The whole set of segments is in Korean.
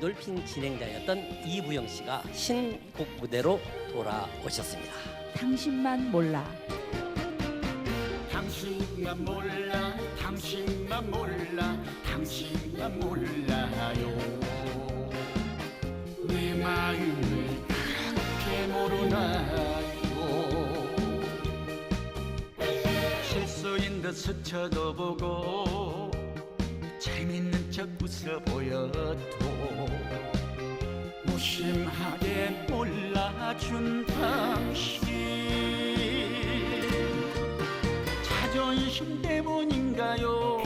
엔돌핀 진행자였던 이부영 씨가 신곡 무대로 돌아오셨습니다. 당신만 몰라. 당신만 몰라 당신만 몰라 당신만 몰라요. 내 마음을 그렇게 모르나요? 실수인 듯 스쳐도 보고 재밌는 척 웃어 보여도 준 당신 자존심 때문인가요?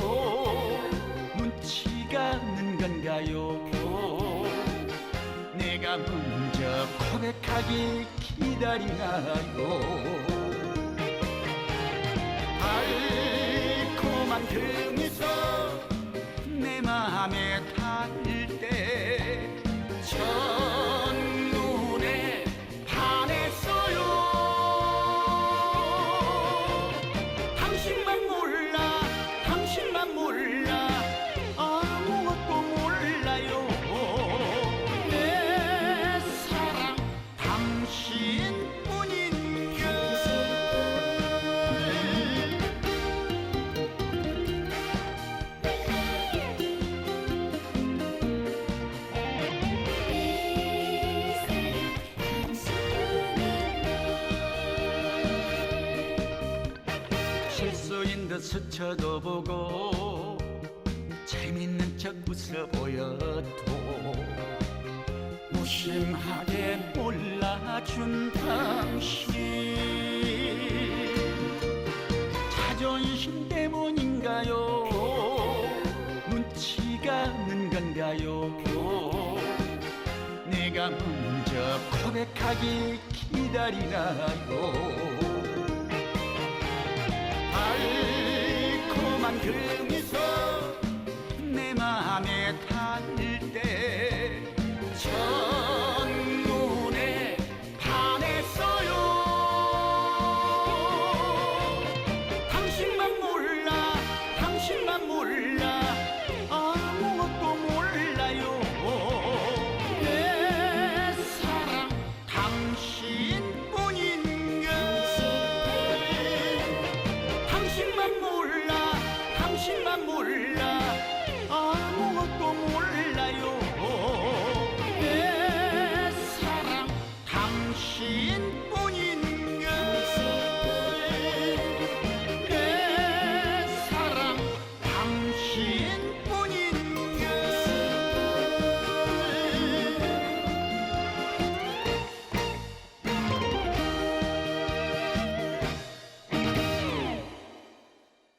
눈치가 없는 건가요? 내가 먼저 고백하기 기다리나요? 달콤한 그 듯 스쳐도 보고 재밌는 척 웃어 보여도 무심하게 몰라준 당신. 자존심 때문인가요? 눈치가 없는 건가요? 내가 먼저 고백하기 기다리나요 달콤한 그 미소